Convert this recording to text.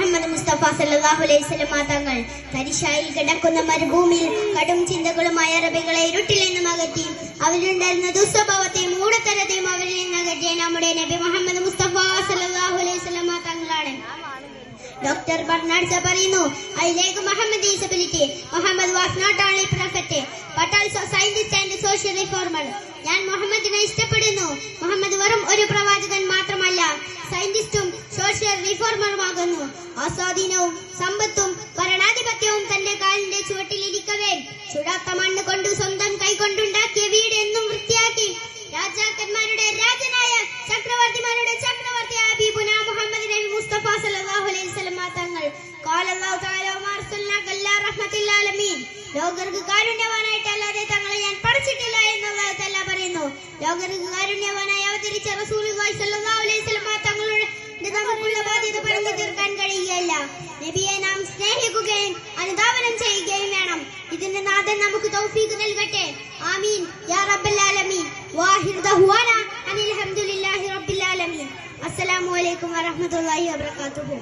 മുഹമ്മദ് മുസ്തഫ സല്ലാഹു അലൈഹി തങ്ങൾ തരിശായിൽ കിടക്കുന്ന മരുഭൂമിയിൽ കടും ചിന്തകളുമായ അറബികളെ ഇരുട്ടിൽ നിന്നും അകറ്റി. അവരിലുണ്ടായിരുന്ന ദുസ്വഭാവത്തെയും മൂടത്തരത്തെയും അവരിൽ നിന്ന് അകറ്റിയ നമ്മുടെ നബി മുഹമ്മദ് മുസ്തഫ സല്ലല്ലാഹു അലൈഹി തങ്ങളാണ്. ഡോക്ടർ ബർണാഡ് പറയുന്നു I like Muhammad his ability Muhammad was not only prophet. But scientist and social reformer. ഞാൻ മുഹമ്മദിനെ ഇഷ്ടപ്പെടുന്നു. മുഹമ്മദ് വെറും ഒരു സയന്റിസ്റ്റും സോഷ്യൽ റിഫോർമറുമാകുന്നു. ആസ്വാധീനവും സമ്പത്തും ഭരണാധിപത്യവും തന്റെ കാലിന്റെ ചുവട്ടിലിരിക്കവേ ചുടാത്ത മണ്ണ് കൊണ്ട് സ്വന്തം കൈകൊണ്ടുണ്ടാക്കിയ വീട് എന്നും വൃത്തിയാക്കി. രാജാക്കന്മാരുടെ രാജനായ ചക്രവർത്തിമാരുടെ ചക്രവർത്തി ഹബീബുന മുഹമ്മദ് മുസ്തഫ തങ്ങൾ. അല്ലാതെ തങ്ങളെ ഞാൻ പഠിച്ചിട്ടില്ല എന്ന് പറയുന്നു. ലോകർക്ക് കാരുണ്യവാനായി അവതരിച്ച അലൈഹി അനുധാവനം ചെയ്യുകയും വേണം. ഇതിന്റെ നാഥൻ നമുക്ക് തൗഫീഖ് നൽകട്ടെ. ആമീൻ. യാ റബ്ബൽ ആലമീൻ. വാഹിർ ദഹ്വാന അൽഹംദുലില്ലാഹി ഹംദുലില്ലാഹി റബ്ബിൽ ആലമീൻ. അസ്സലാമു അലൈക്കും വറഹ്മത്തുള്ളാഹി വബറകാതുഹു.